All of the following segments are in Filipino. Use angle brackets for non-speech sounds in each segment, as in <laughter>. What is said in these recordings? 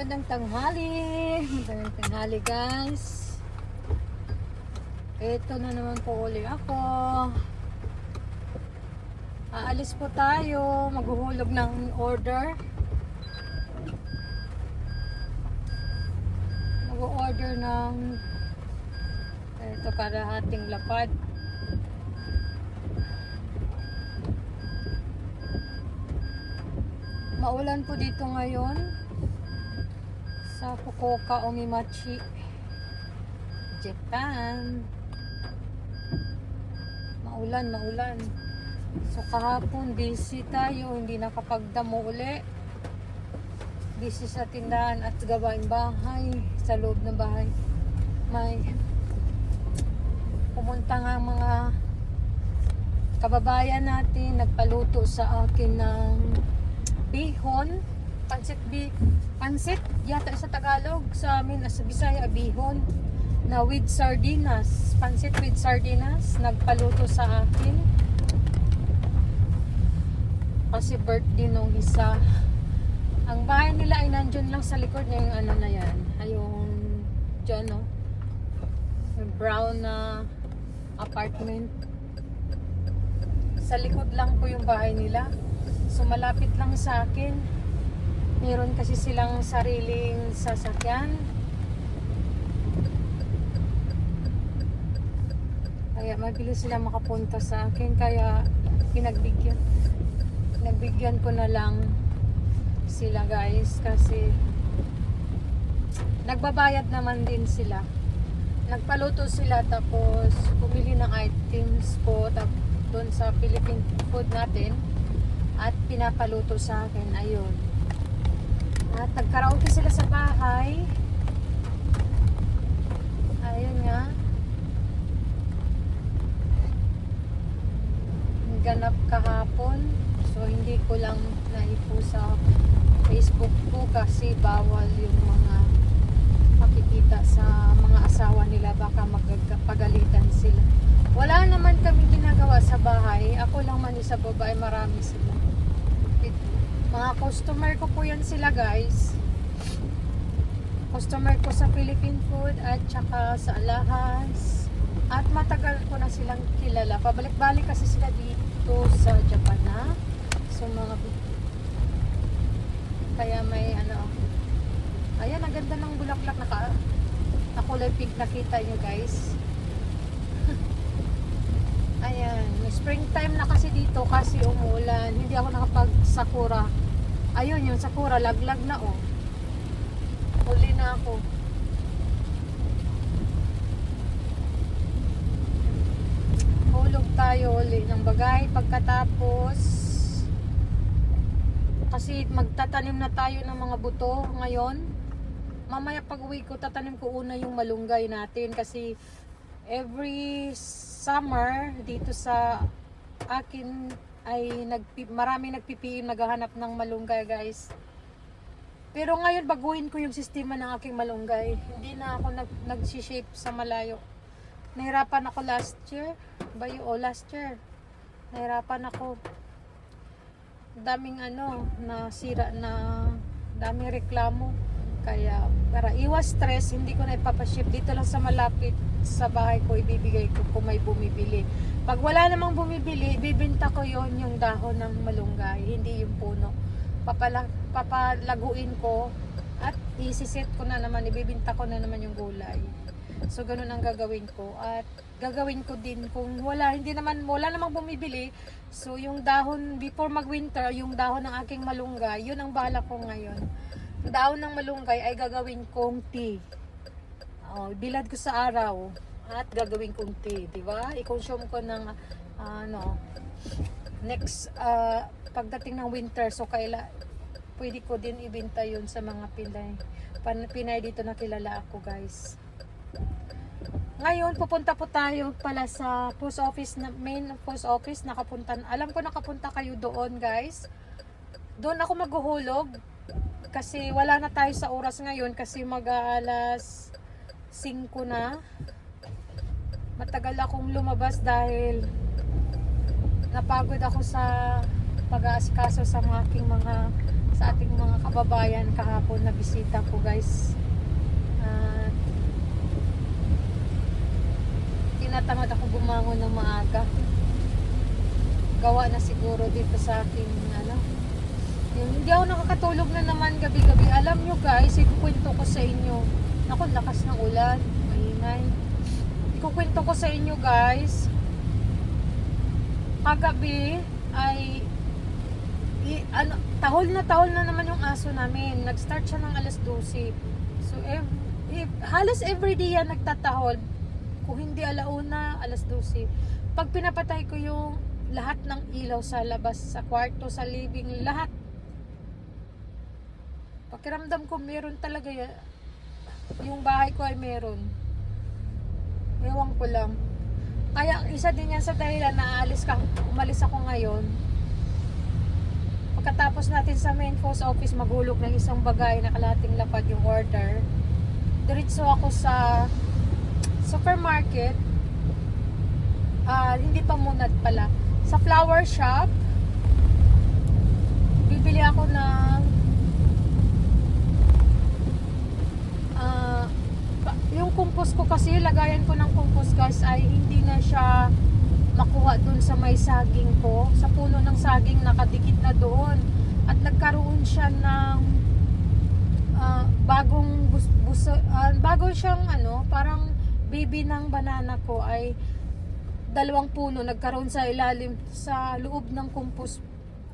magandang tanghali. Magandang tanghali guys. Ito na naman po uli ako. Aalis po tayo. Maghuhulog ng order. Mag-order ng ito karahating lapad. Maulan po dito ngayon sa Fukuoka Omimachi, Japan. Maulan, maulan. So kahapon busy tayo, hindi nakapagdamo uli. Busy sa tindahan at gawain bahay, sa loob ng bahay. May pumunta nga mga kababayan natin, nagpaluto sa akin ng bihon, pansit bi pansit yata sa Tagalog sa amin sa Bisaya bihon na with sardinas, pansit with sardinas nagpaluto sa akin. Kasi birthday nung isa. Ang bahay nila ay nandyan lang sa likod niya yung ano na yan. Ay yung dyan no. Yung brown na apartment. Sa likod lang po yung bahay nila. So malapit lang sa akin. Meron kasi silang sariling sasakyan. Kaya mabilis sila makapunta sa akin. Kaya pinagbigyan. Pinagbigyan ko na lang sila guys. Kasi nagbabayad naman din sila. Nagpaluto sila tapos bumili ng items ko tap, doon sa Philippine food natin at pinapaluto sa akin. Ayun. At nagkaraoke sila sa bahay. Ayun nga. Ganap kahapon. So, hindi ko lang naipo sa Facebook ko kasi bawal yung mga makikita sa mga asawa nila. Baka magpagalitan sila. Wala naman kami ginagawa sa bahay. Ako lang man isa babae, marami sila. Mga customer ko po yan sila guys. Customer ko sa Philippine Food at saka sa Alahas. At matagal ko na silang kilala. Pabalik-balik kasi sila dito sa Japan na. So mga kaya may ano ayan ang ganda ng bulaklak na, ka, na kulay pink nakita nyo guys <laughs> ayan springtime na kasi dito kasi umulan hindi ako nakapag sakura ayun yung sakura laglag na oh. Huli na ako. Hulog tayo uli ng bagay. Pagkatapos kasi magtatanim na tayo ng mga buto ngayon. Mamaya pag uwi ko tatanim ko una yung malunggay natin kasi every summer dito sa akin ay nagpi, marami nagpipiim naghahanap ng malunggay guys. Pero ngayon baguhin ko yung sistema ng aking malunggay. Hindi na ako nag, nag-shape sa malayo. Nahirapan ako last year. Ba yung oh, last year. Nahirapan ako. Daming ano nasira na daming reklamo. Kaya para iwas stress hindi ko na ipapaship. Dito lang sa malapit sa bahay ko ibibigay ko kung may bumibili pag wala namang bumibili ibibenta ko yon yung dahon ng malunggay hindi yung puno. Papala, papalaguin ko at isiset ko na naman ibibenta ko na naman yung gulay. So ganun ang gagawin ko. At gagawin ko din kung wala hindi naman wala namang bumibili. So yung dahon before mag winter yung dahon ng aking malunggay yun ang bala ko ngayon. Dahon ng malunggay ay gagawin kong tea. Oh, bilad ko sa araw at gagawin kong tea di ba i-consume ko ng ano next ah, pagdating ng winter so kaila pwede ko din ibenta yun sa mga Pinay Pan, Pinay dito na kilala ako guys ngayon, pupunta po tayo pala sa post office, na, main post office, nakapunta, alam ko nakapunta kayo doon guys. Doon ako maghuhulog, kasi wala na tayo sa oras ngayon, kasi mag-aalas 5 na. Matagal akong lumabas dahil napagod ako sa pag-aasikaso sa mga aking mga sa ating mga kababayan kahapon na bisita ko guys. At tinatamad ako bumangon ng maaga. Gawa na siguro dito sa aking ano. Yung hindi ako nakakatulog na naman gabi-gabi. Alam nyo guys, ikukwento ko sa inyo. Naku, lakas ng ulan. Maingay. Ikukwento ko sa inyo guys. Kagabi ay i, ano, tahol na tahol na naman yung aso namin. Nag-start siya ng alas 12. So, ev, ev- halos everyday yan nagtatahol. Kung hindi alauna, alas 12. Pag pinapatay ko yung lahat ng ilaw sa labas, sa kwarto, sa living, lahat. Pakiramdam ko meron talaga. Yung bahay ko ay meron. Ewan ko lang. Kaya isa din yan sa dahilan na aalis ka, umalis ako ngayon. Pagkatapos natin sa main post office maghulog ng isang bagay na kalating lapad yung order, diretso ako sa supermarket. Ah, hindi pa munad pala. Sa flower shop, bibili ako ng ah, pa- yung compost ko kasi, lagayan ko ng compost guys ay hindi na siya makuha dun sa may saging ko. Sa puno ng saging nakadikit na doon. At nagkaroon siya ng ah, bagong bus, buso, ah, bago siyang ano, parang baby ng banana ko ay dalawang puno nagkaroon sa ilalim sa loob ng compost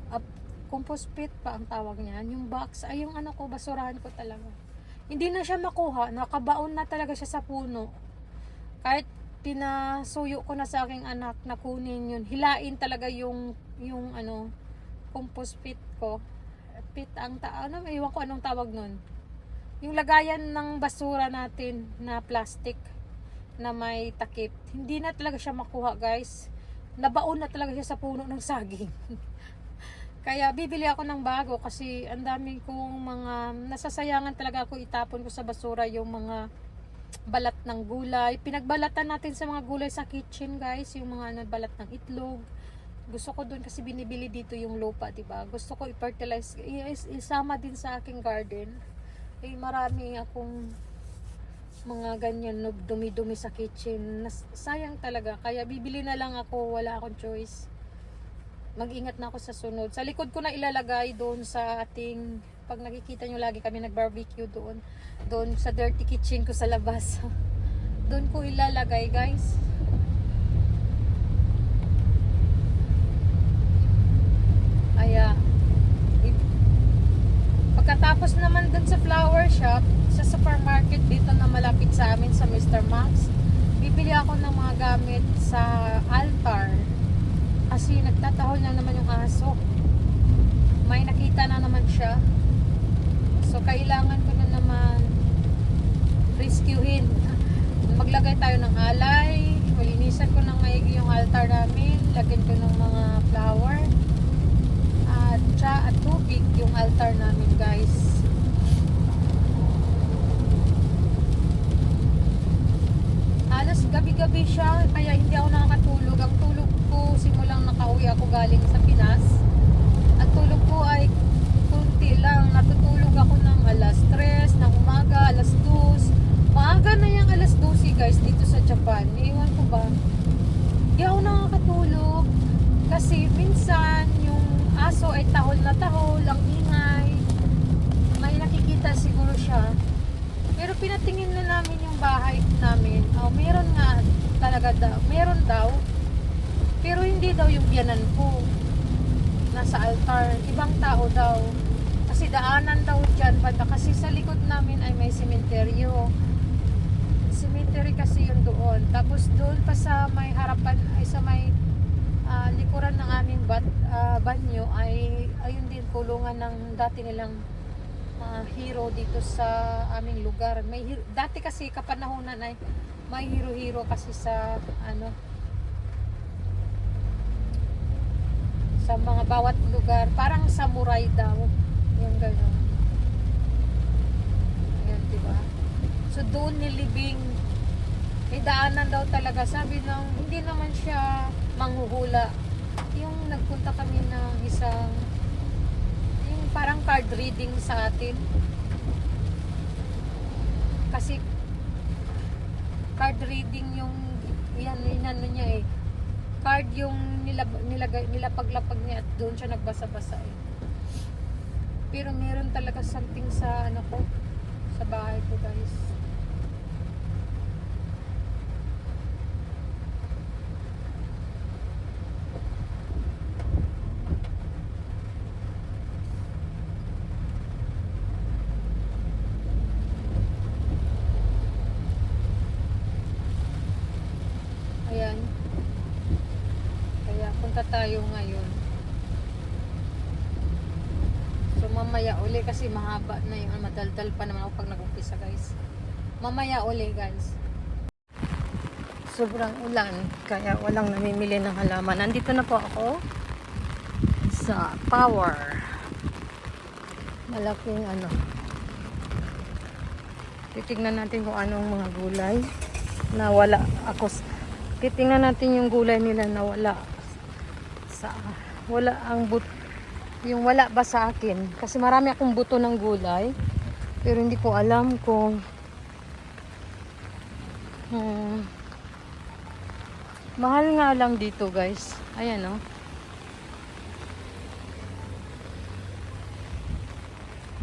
ah, compost pit pa ang tawag niyan. Yung box ay yung ano ko basurahan ko talaga. Hindi na siya makuha, nakabaon na talaga siya sa puno. Kahit pinasuyo ko na sa aking anak na kunin yun, hilain talaga yung yung ano compost pit ko. Pit ang ta ano, iwan ko anong tawag nun. Yung lagayan ng basura natin na plastic na may takip. Hindi na talaga siya makuha, guys. Nabaon na talaga siya sa puno ng saging. <laughs> Kaya bibili ako ng bago kasi ang dami kong mga nasasayangan talaga ako itapon ko sa basura yung mga balat ng gulay. Pinagbalatan natin sa mga gulay sa kitchen, guys, yung mga ano, balat ng itlog. Gusto ko doon kasi binibili dito yung lupa, 'di ba? Gusto ko i-fertilize, isama din sa aking garden. Eh marami akong mga ganyan no, dumi-dumi sa kitchen. Nas, sayang talaga. Kaya bibili na lang ako, wala akong choice. Mag-ingat na ako sa sunod. Sa likod ko na ilalagay doon sa ating pag nakikita nyo lagi kami nag-barbecue doon. Doon sa dirty kitchen ko sa labas. <laughs> doon ko ilalagay, guys. Kaya i- Pagkatapos naman dun sa flower shop, sa supermarket dito na malapit sa amin sa Mr. Max, bibili ako ng mga gamit sa altar. Kasi nagtatahol na naman yung aso. May nakita na naman siya. So, kailangan ko na naman rescuehin. <laughs> Maglagay tayo ng alay. Malinisan ko ng maigi yung altar namin. Lagyan ko ng mga flower. At tsa at tubig yung altar namin guys. Halos gabi-gabi siya kaya hindi ako nakakatulog. Ang tulog ko simulang nakauwi ako galing sa Pinas. Ang tulog ko ay kunti lang. Natutulog ako ng alas 3 ng umaga, alas 2. Maaga na yung alas 12 guys dito sa Japan. Iwan ko ba? Hindi ako nakakatulog. Kasi minsan yung aso ay tahol na tahol, ang ingay. May nakikita siguro siya. Pero pinatingin na namin yung bahay namin. Oh, meron nga talaga daw. Meron daw. Pero hindi daw yung biyanan ko. Nasa altar. Ibang tao daw. Kasi daanan daw dyan banda. Kasi sa likod namin ay may sementeryo. Cemetery kasi yun doon. Tapos doon pa sa may harapan, ay sa may ah, likuran ng aming bat, ah, banyo ay ayun din kulungan ng dati nilang mga hero dito sa aming lugar. May hero- dati kasi kapanahonan ay may hero-hero kasi sa ano sa mga bawat lugar. Parang samurai daw. Yung gano'n. Ayan, di ba? So doon nilibing may daanan daw talaga. Sabi ng hindi naman siya manghuhula. Yung nagpunta kami ng isang parang card reading sa atin. Kasi card reading yung yan inano niya eh. Card yung nilab, nilagay nilapaglapag niya at doon siya nagbasa-basa eh. Pero meron talaga something sa ano ko sa bahay ko guys. Ayan. Kaya punta tayo ngayon. So mamaya uli kasi mahaba na yung madaldal pa naman ako pag nag-umpisa guys. Mamaya uli guys. Sobrang ulan kaya walang namimili ng halaman. Nandito na po ako sa Power. Malaking ano. Titignan natin kung anong mga gulay na wala ako. Titingnan natin yung gulay nila na wala sa wala ang but yung wala ba sa akin kasi marami akong buto ng gulay pero hindi ko alam kung hmm, mahal nga lang dito guys ayan oh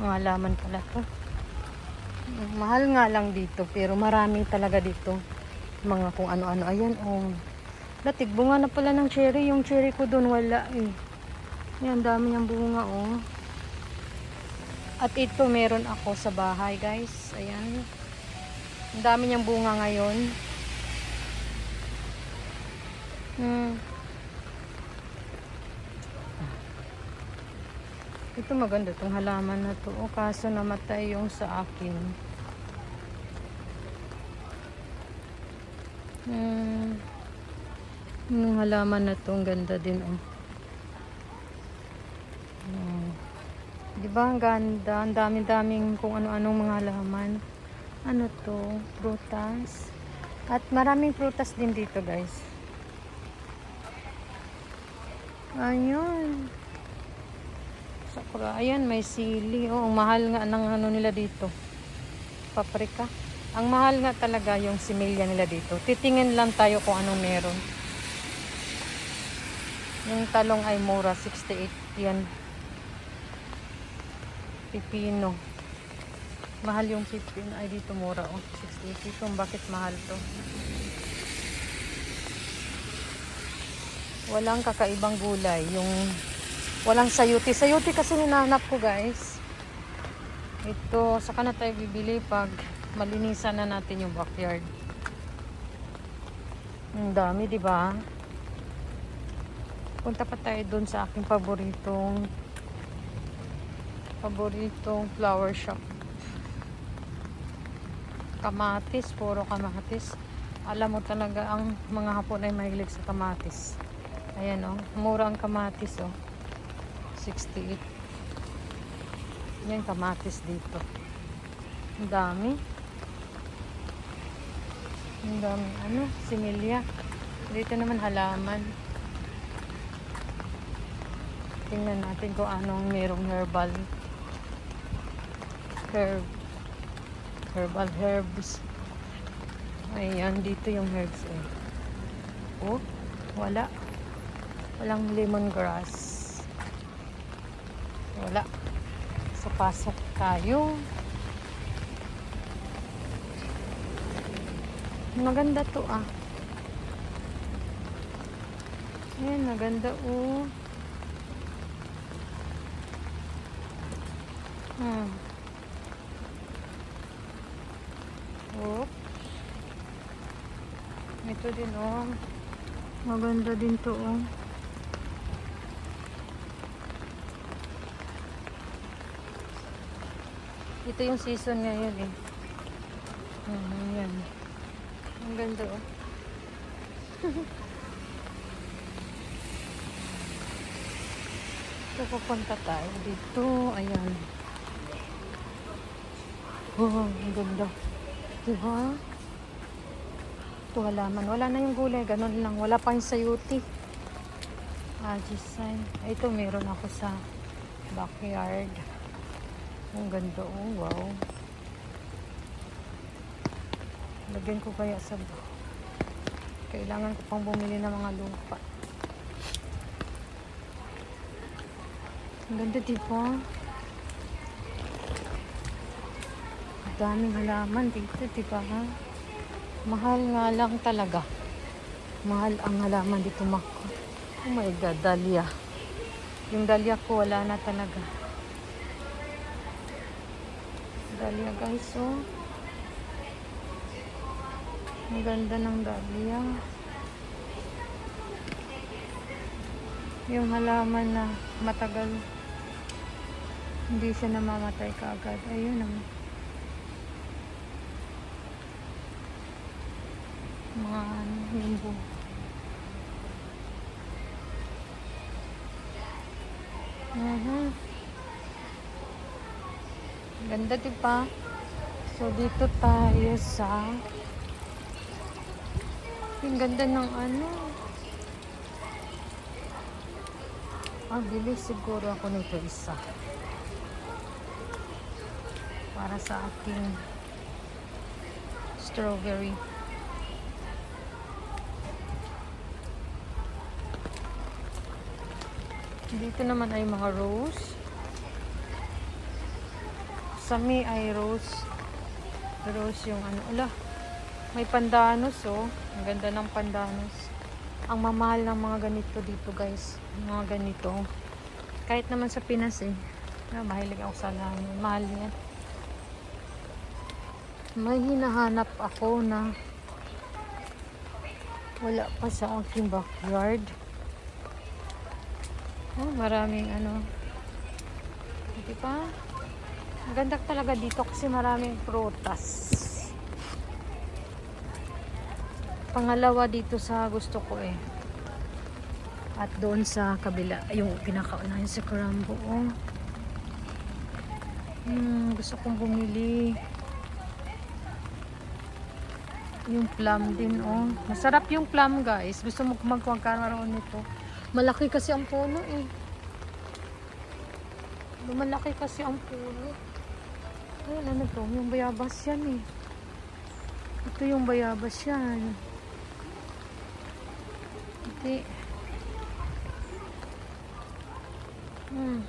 mga laman pala to mahal nga lang dito pero marami talaga dito mga kung ano-ano ayan oh Latig, bunga na pala ng cherry. Yung cherry ko doon wala eh. Yan, dami niyang bunga oh. At ito meron ako sa bahay guys. Ayan. Ang dami niyang bunga ngayon. Hmm. Ito maganda tong halaman na to. O kaso namatay yung sa akin. Hmm. Yung halaman na to, ang ganda din oh. Hmm. Di ang ganda? Ang dami-daming kung ano-anong mga halaman. Ano to? Prutas. At maraming prutas din dito guys. Ayun. Sakura. Ayan, may sili. Oh, ang mahal nga ng ano nila dito. Paprika. Ang mahal nga talaga yung similya nila dito. Titingin lang tayo kung anong meron. Yung talong ay mura, 68 yan. Pipino. Mahal yung pipino. Ay, dito mura, oh. 68. Ito, bakit mahal to? Walang kakaibang gulay. Yung walang sayuti. Sayuti kasi hinahanap ko, guys. Ito, saka na tayo bibili pag malinisan na natin yung backyard. Ang dami, di? Punta pa tayo doon sa aking paboritong paboritong flower shop. Kamatis, puro kamatis. Alam mo talaga ang mga hapon ay mahilig sa kamatis. Ayan oh, mura ang kamatis oh. 68. Yan kamatis dito. Ang dami. Ang dami ano, similya. Dito naman halaman. Tingnan natin kung anong merong herbal. Herb. Herbal herbs. Ayan, dito yung herbs eh. Oh, wala. Walang lemongrass. Wala. So, pasok tayo. Maganda to ah. Ayan, maganda oh. Hmm. Oh. Ito din oh. Maganda din to oh. Ito yung season ngayon eh. Hmm, yan. Ang ganda oh. Ito <laughs> pupunta tayo dito. Ayan. Oh, ang ganda. Diba? Ito halaman. Wala na yung gulay. Ganon lang. Wala pa yung sayuti. Ah, sign. Ito meron ako sa backyard. Ang ganda oh, wow. Lagyan ko kaya sa kailangan ko pang bumili ng mga lupa. Ang ganda di ba? Ang daming halaman dito, di ba? ha? Mahal nga lang talaga. Mahal ang halaman dito, Mako. Oh my God, dahlia. Yung dahlia ko, wala na talaga. Dahlia, guys, oh. Ang ganda ng dahlia. Yung halaman na matagal hindi siya namamatay kaagad. Ayun ang mga ano, yung bu Mhm. Ganda, di ba? So, dito tayo sa ang ganda ng ano. Ah, bili siguro ako nito isa. Para sa aking strawberry. Dito naman ay mga rose. Sa me ay rose. Rose yung ano. Ala, may pandanos oh. Ang ganda ng pandanos. Ang mamahal ng mga ganito dito guys. Mga ganito. Kahit naman sa Pinas eh. Ah, mahilig ako sa lamin. Mahal yan. May hinahanap ako na wala pa sa aking backyard. Oh, maraming ano. Di ba? Maganda talaga dito kasi maraming prutas. Pangalawa dito sa gusto ko eh. At doon sa kabila, yung pinakaunahin sa Karambo. Oh. Hmm, gusto kong bumili. Yung plum din, oh. Masarap yung plum, guys. Gusto mo magkakaroon nito. Malaki kasi ang puno, eh. Malaki kasi ang puno. Ayun, ano to? Yung bayabas yan, eh. Ito yung bayabas yan. Hindi. Hmm.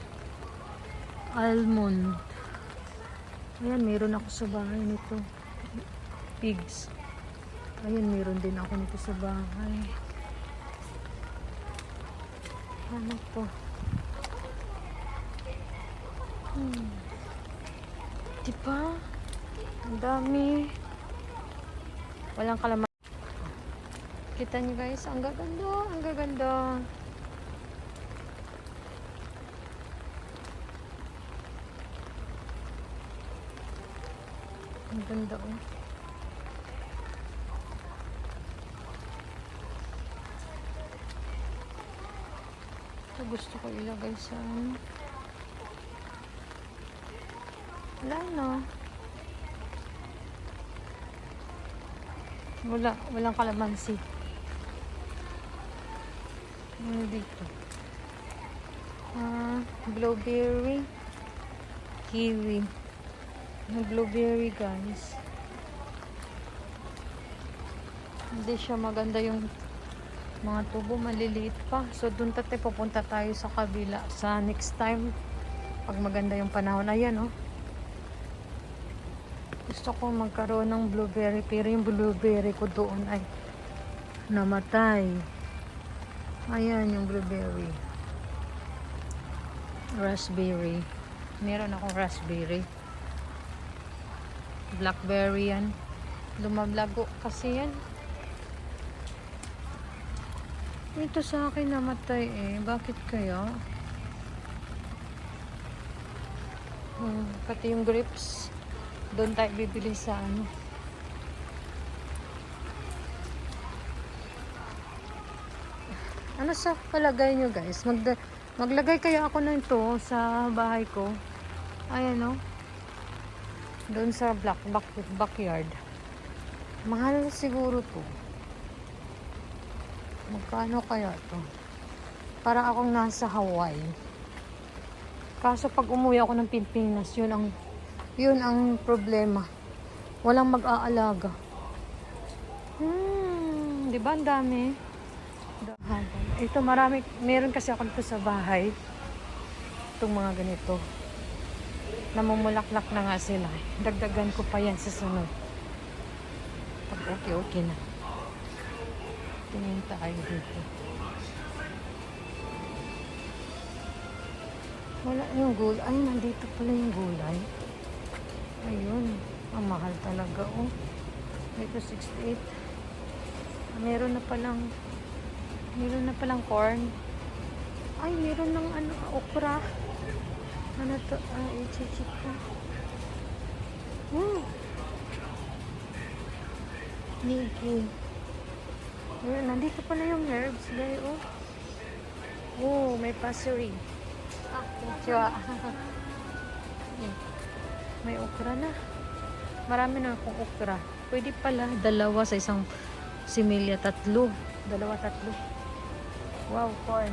Almond. Ayan, meron ako sa bahay nito. Pigs. Ayan, meron din ako nito sa bahay. Ano to? Hmm. Diba? Ang dami. Walang kalaman. Kita nyo guys, ang gaganda, ang gaganda. Ang ganda oh. Gusto ko ilagay sa ano. Wala na. Wala, walang kalamansi. Ano dito? Ah, blueberry. Kiwi. Blueberry guys. Hindi siya maganda yung mga tubo maliliit pa. So doon tatay pupunta tayo sa kabila sa next time pag maganda yung panahon. Ayan oh. Gusto ko magkaroon ng blueberry pero yung blueberry ko doon ay namatay. Ayan yung blueberry. Raspberry. Meron akong raspberry. Blackberry yan. Lumablago kasi yan. Ito sa akin namatay eh. Bakit kaya? Hmm, pati yung grapes. Doon tayo bibili sa ano. Ano sa palagay nyo guys? Magda maglagay kaya ako nito sa bahay ko. Ayan o. Doon sa black back, backyard. Mahal siguro to. Magkano kaya to? Para akong nasa Hawaii. Kaso pag umuwi ako ng Pilipinas, yun ang yun ang problema. Walang mag-aalaga. Hmm, di ba ang dami? Ito marami, meron kasi ako dito sa bahay. Itong mga ganito. Namumulaklak na nga sila. Dagdagan ko pa yan sa sunod. Pag okay, okay na. Tingin tayo dito. Wala yung gulay. Ay, nandito pala yung gulay. Ayun. Ang mahal talaga, oh. Ito, 68. Meron na palang meron na palang corn. Ay, meron ng ano, okra. Ano to? Ah, i-check ko. Hmm. Nigi. Ayun, nandito pala yung herbs, guys, oh. Oh, may pasuri. Ah, konnichiwa. <laughs> Hmm. May okra na. Marami na akong okra. Pwede pala dalawa sa isang similya, tatlo. Dalawa, tatlo. Wow, corn.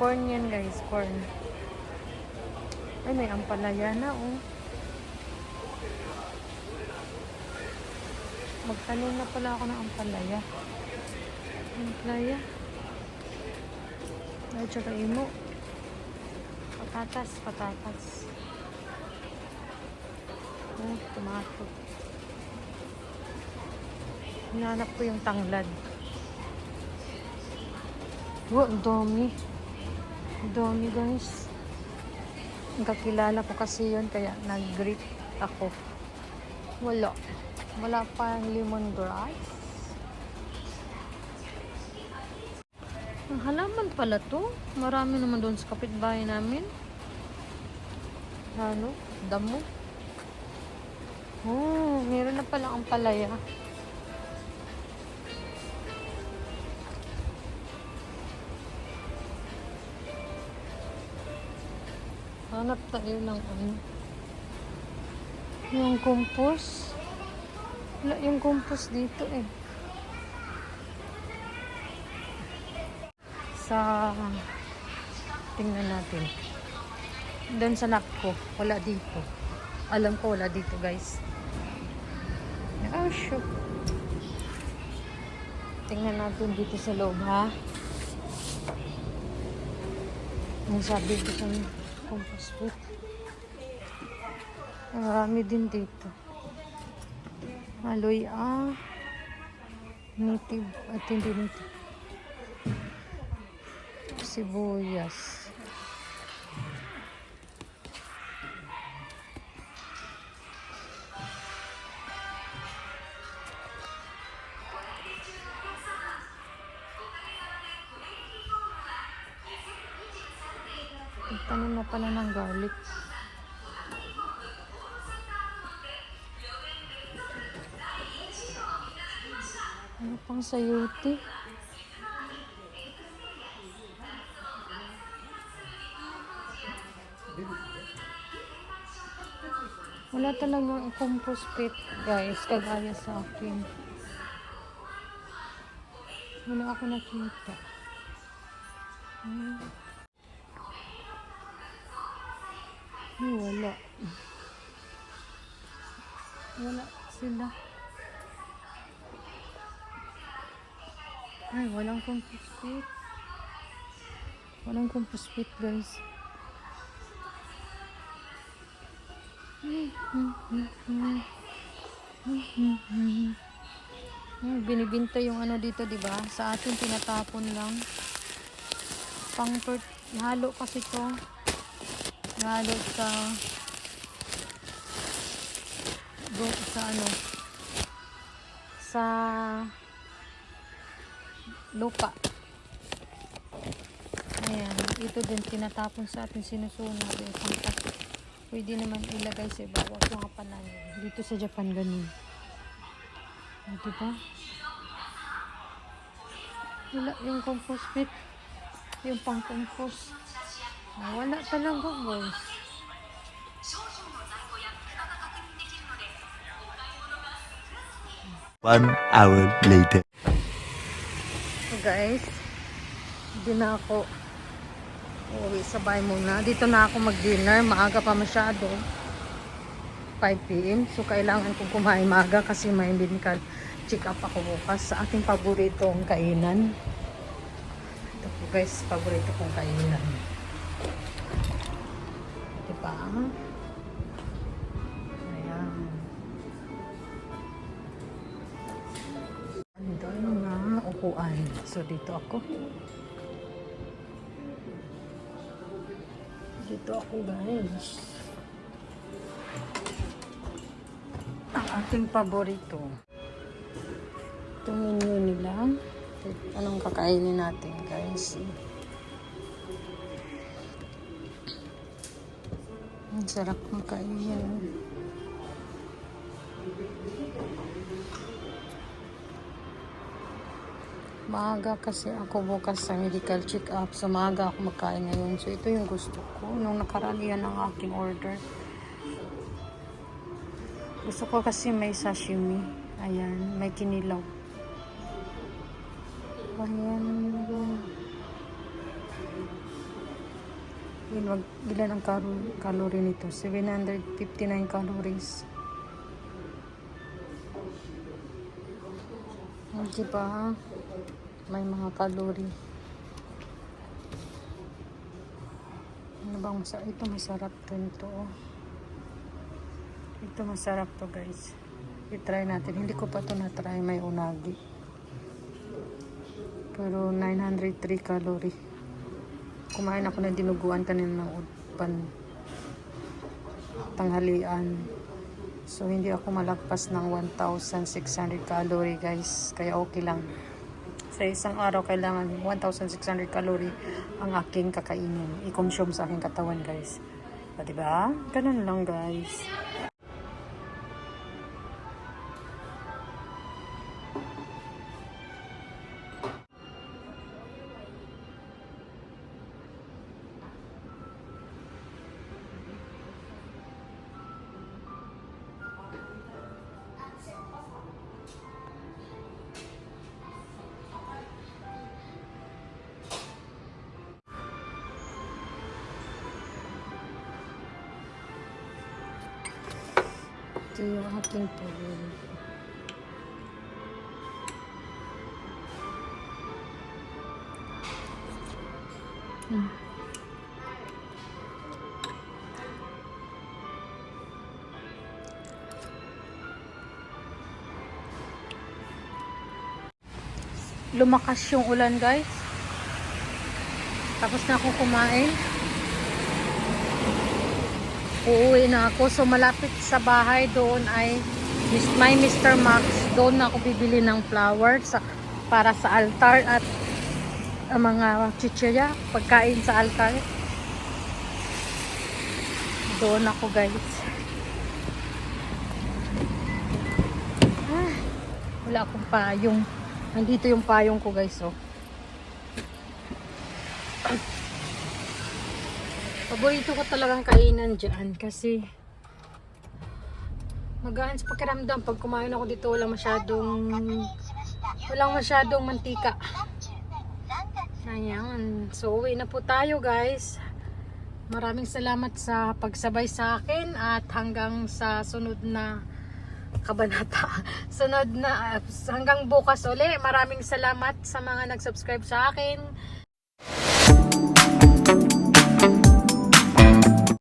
Corn yan guys, corn. Ay, may ampalaya na oh. Magtanim na pala ako ng ampalaya. Ampalaya. Ay, tsaka imo. Patatas, patatas. Oh, tomato. Hinanap ko yung tanglad. Wow, ang dami. Ang dami guys. Ko kasi yun kaya nag-greet ako. Wala. Wala pa yung lemongrass. Ang halaman pala to. Marami naman doon sa kapitbahay namin. Ano? Damo. Oh, meron na pala ang palaya. Hanap tayo ng ano. Yung compost. Wala yung compost dito eh. Sa tingnan natin. Doon sa nakko, wala dito. Alam ko wala dito, guys. Oh, shoot. Tingnan natin dito sa loob, ha? Ang sabi ko sa compost pit. Marami din dito. Aloy, ah. Native, at hindi native. Sibuyas. Pang sayote? Wala talagang compost pit, guys, kagaya sa akin. Wala ako nakita. Hmm. Wala. Wala sila. Ay, walang compost pit. Walang compost pit, guys. Ay, binibinta yung ano dito, di ba? Sa atin, tinatapon lang. Pang halo kasi to. Halo sa go sa ano sa lupa. Ayan, ito din tinatapon sa atin sinusunog. Eh, pangkas. Pwede naman ilagay sa bawat mga pananim. Dito sa Japan ganun. O, diba? Wala yung compost pit. Yung pang compost. Ah, wala talaga guys. One hour later. Guys, hindi na ako Uuwi sa bahay muna. Dito na ako mag-dinner. Maaga pa masyado. 5pm. So, kailangan kong kumain maaga kasi may medical check up ako bukas sa ating paboritong kainan. Ito po guys, paborito kong kainan. Diba? Ayan. Upuan. So, dito ako. Dito ako guys. Ang aking paborito. Ito menu nila. Anong kakainin natin guys? Ang sarap makainin. Maaga kasi ako bukas sa medical check-up. So, maaga ako magkain ngayon. So, ito yung gusto ko. Nung nakaraan yan ang aking order. Gusto ko kasi may sashimi. Ayan, may kinilaw. Ayan. Wag, ilan ang calorie nito? 759 calories. Oh, diba? May mga calorie. Ano bang masarap? Ito masarap din to. oh. Ito masarap to guys. I-try natin. Hindi ko pa to na-try. May unagi. Pero 903 calorie. Kumain ako ng dinuguan kanina ng pan tanghalian. So, hindi ako malagpas ng 1,600 calorie, guys. Kaya okay lang. Sa isang araw, kailangan 1,600 calorie ang aking kakainin. I-consume sa aking katawan, guys. O, diba? Ganun lang, guys. Ito yung aking pulil. Hmm. Lumakas yung ulan guys. Tapos na ako kumain. Uuwi na ako. So, malapit sa bahay doon ay may Mr. Max. Doon na ako bibili ng flower sa, para sa altar at ang mga chichirya, pagkain sa altar. Doon ako guys. Ah, wala akong payong. Nandito yung payong ko guys. Oh. Paborito ko talagang kainan dyan kasi magaan sa pakiramdam pag kumain ako dito walang masyadong walang masyadong mantika. Ayan. So uwi na po tayo guys. Maraming salamat sa pagsabay sa akin at hanggang sa sunod na kabanata. <laughs> Sunod na hanggang bukas uli. Maraming salamat sa mga nag-subscribe sa akin.